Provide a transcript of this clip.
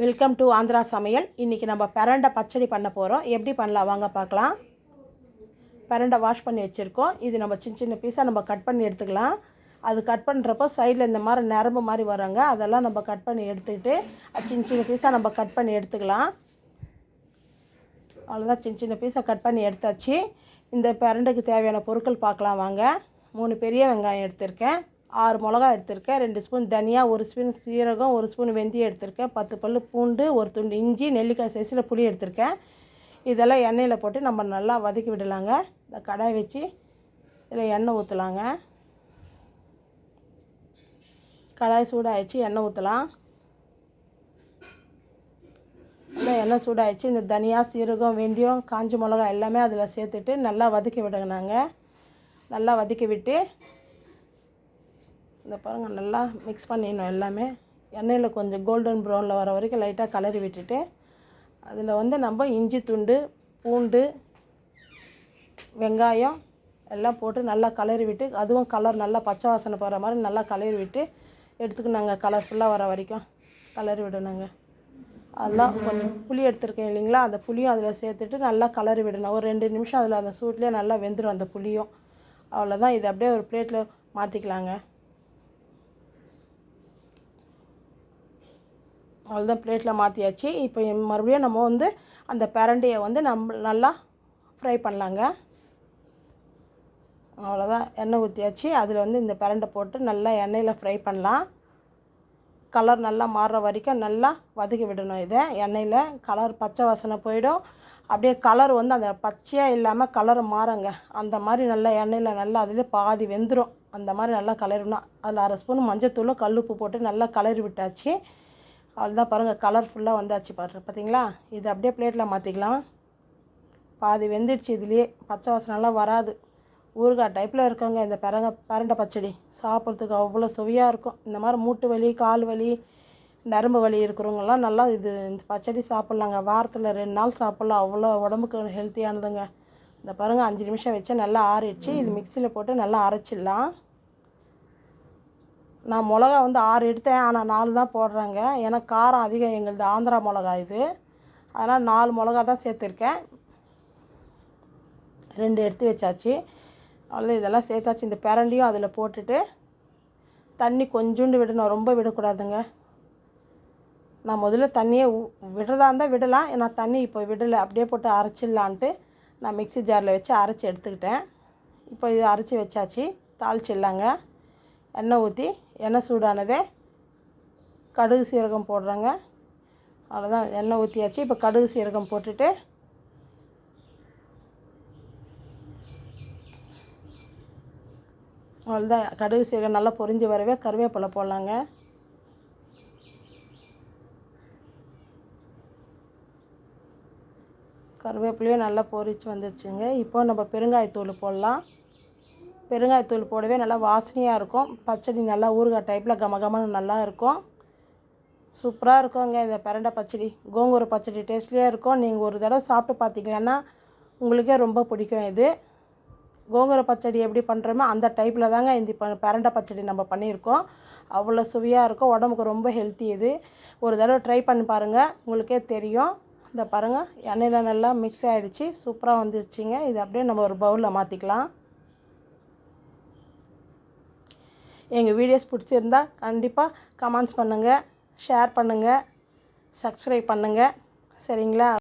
Welcome to Andhra சமையல் இன்றைக்கி நம்ம பரண்டை பச்சடி பண்ண போகிறோம் எப்படி பண்ணலாம்? வாங்க பார்க்கலாம். பரண்டை வாஷ் பண்ணி வச்சுருக்கோம். இது நம்ம சின்ன சின்ன பீஸாக நம்ம கட் பண்ணி எடுத்துக்கலாம். அது கட் பண்ணுறப்போ சைடில் இந்த மாதிரி நரம்பு மாதிரி வராங்க. அதெல்லாம் நம்ம கட் பண்ணி எடுத்துக்கிட்டு அது சின்ன சின்ன பீஸாக நம்ம கட் பண்ணி எடுத்துக்கலாம். அவ்வளோதான் சின்ன சின்ன பீஸாக கட் பண்ணி எடுத்தாச்சு. இந்த பரண்டைக்கு தேவையான பொருட்கள் பார்க்கலாம் வாங்க. மூணு பெரிய வெங்காயம் எடுத்திருக்கேன். ஆறு மிளகா எடுத்திருக்கேன் ரெண்டு ஸ்பூன் தனியா ஒரு ஸ்பூன் சீரகம் ஒரு ஸ்பூன் வெந்தயம் எடுத்திருக்கேன் பத்து பல் பூண்டு ஒரு துண்டு இஞ்சி நெல்லிக்காய் சைஸில் புளி எடுத்திருக்கேன். இதெல்லாம் எண்ணெயில் போட்டு நம்ம நல்லா வதக்கி விடலாங்க. இந்த கடாய் வச்சு இதில் எண்ணெய் ஊற்றலாங்க கடாய் சூடாகிடுச்சு எண்ணெய் ஊற்றலாம் நல்லா எண்ணெய் சூடாகிடுச்சு இந்த தனியா சீரகம் வெந்தயம் காஞ்சி மிளகா எல்லாமே அதில் சேர்த்துட்டு நல்லா வதக்கி விடுங்க நாங்கள் நல்லா வதக்கி விட்டு இந்த பாருங்கள் நல்லா மிக்ஸ் பண்ணிடணும் எல்லாமே. எண்ணெயில் கொஞ்சம் கோல்டன் ப்ரௌனில் வர வரைக்கும் லைட்டாக கலரி விட்டுட்டு அதில் வந்து நம்ம இஞ்சி துண்டு பூண்டு வெங்காயம் எல்லாம் போட்டு நல்லா கலரி விட்டு அதுவும் கலர் நல்லா பச்சை வாசனை போகிற மாதிரி நல்லா கலரி விட்டு எடுத்துக்கணுங்க கலர்ஃபுல்லாக வர வரைக்கும். கலரி விடணுங்க. அதெல்லாம் கொஞ்சம் புளி எடுத்துருக்கேன் இல்லைங்களா? அந்த புளியும் அதில் சேர்த்துட்டு நல்லா கலரி விடணும். ஒரு ரெண்டு நிமிஷம் அதில் அந்த சூட்லேயே நல்லா வெந்துடும் அந்த புளியும். அவ்வளோதான் இது அப்படியே ஒரு பிளேட்டில் மாற்றிக்கலாங்க அவ்வளோதான் பிளேட்டில் மாற்றியாச்சு இப்போ மறுபடியும் நம்ம வந்து அந்த பிரண்டையை வந்து நம்ம நல்லா ஃப்ரை பண்ணலாங்க. அவ்வளோதான் எண்ணெய் ஊற்றியாச்சு அதில் வந்து இந்த பிரண்டை போட்டு நல்லா எண்ணெயில் ஃப்ரை பண்ணலாம். கலர் நல்லா மாறுற வரைக்கும் நல்லா வதக்கி விடணும் இதை. எண்ணெயில் கலர் பச்சை வாசனை போயிடும். அப்படியே கலர் வந்து அந்த பச்சையாக இல்லாமல் கலர் மாறுங்க. அந்த மாதிரி நல்லா எண்ணெயில் நல்லா அதிலே பாதி வெந்துடும் அந்த மாதிரி நல்லா கலரணும் அதில் அரை ஸ்பூன் மஞ்சத்தூளும் உப்பு போட்டு நல்லா கலரி விட்டாச்சு. அவ்வளோதான் பாருங்கள் கலர்ஃபுல்லாக வந்தாச்சு பாரு பார்த்தீங்களா இது அப்படியே பிளேட்டில் மாற்றிக்கலாம் பாதி வெந்துடுச்சு இதுலேயே பச்சை வாசனைலாம் வராது. ஊறுகாய் டைப்பில் இருக்கங்க இந்த பிறங்க பரண்டை பச்சடி. சாப்பிட்றதுக்கு அவ்வளோ சுவையாக இருக்கும். இந்த மாதிரி மூட்டு வலி கால் வலி நரம்பு வலி இருக்கிறவங்கலாம் நல்லா இது இந்த பச்சடி சாப்பிட்லாங்க. வாரத்தில் ரெண்டு நாள் சாப்பிட்லாம். அவ்வளோ உடம்புக்கு ஹெல்த்தியானதுங்க இந்த பாருங்கள் அஞ்சு நிமிஷம் வச்சா நல்லா ஆறிடுச்சு. இது மிக்சியில் போட்டு நல்லா அரைச்சிடலாம். நான் மிளகா வந்து ஆறு எடுத்தேன் ஆனால் நாலு தான் போடுறாங்க. ஏன்னா காரம் அதிகம் எங்களுது ஆந்திரா மிளகா இது. அதனால் நாலு மிளகா தான் சேர்த்துருக்கேன். ரெண்டு எடுத்து வச்சாச்சு. அவ்வளோ இதெல்லாம் சேர்த்தாச்சு. இந்த பிரண்டியும் அதில் போட்டுட்டு தண்ணி கொஞ்சோண்டு விடணும். ரொம்ப விடக்கூடாதுங்க. நான் முதல்ல தண்ணியை விடுறதா இருந்தால் விடலாம். நான் தண்ணி இப்போ விடலை. அப்படியே போட்டு அரைச்சிடலான்ட்டு நான் மிக்ஸி ஜாரில் வச்சு அரைச்சி எடுத்துக்கிட்டேன். இப்போ இது அரைச்சி வச்சாச்சு. தாளிச்சிடலாங்க. எண்ணெய் ஊற்றி எண்ணெய் சூடானதே. கடுகு சீரகம் போடுறேங்க. அவ்வளோதான் எண்ணெய் ஊற்றியாச்சு இப்போ கடுகு சீரகம் போட்டுட்டு அவ்வளோதான் கடுகு சீரகம் நல்லா பொரிஞ்சு வரவே கருவேப்பிலை போடலாங்க. கருவேப்பிலையும் நல்லா பொரிச்சு வந்துருச்சுங்க. இப்போ நம்ம பெருங்காயத்தூள் போடலாம். பெருங்காயத்தூள் போடவே நல்லா வாசனையாக இருக்கும். பச்சடி நல்லா ஊறுகாய் டைப்பில் கம நல்லா இருக்கும். சூப்பராக இருக்குங்க இந்த பரண்டை பச்சடி. கோங்கூர பச்சடி டேஸ்ட்லேயே இருக்கும். நீங்கள் ஒரு தடவை சாப்பிட்டு பார்த்தீங்கன்னா உங்களுக்கே ரொம்ப பிடிக்கும் இது. கோங்கூர பச்சடி எப்படி பண்ணுறோமோ அந்த டைப்பில் தாங்க இந்த ப பச்சடி நம்ம பண்ணியிருக்கோம். அவ்வளோ சுவையாக இருக்கும். உடம்புக்கு ரொம்ப ஹெல்த்தி இது. ஒரு தடவை ட்ரை பண்ணி பாருங்கள் உங்களுக்கே தெரியும். இந்த பாருங்கள் எண்ணெயில் நல்லா மிக்ஸ் ஆகிடுச்சி சூப்பராக வந்துருச்சுங்க. இது அப்படியே நம்ம ஒரு பவுலில் மாற்றிக்கலாம் எங்கள் வீடியோஸ் பிடிச்சிருந்தா கண்டிப்பாக கமெண்ட்ஸ் பண்ணுங்கள் ஷேர் பண்ணுங்கள் சப்ஸ்கிரைப் பண்ணுங்கள் சரிங்களா?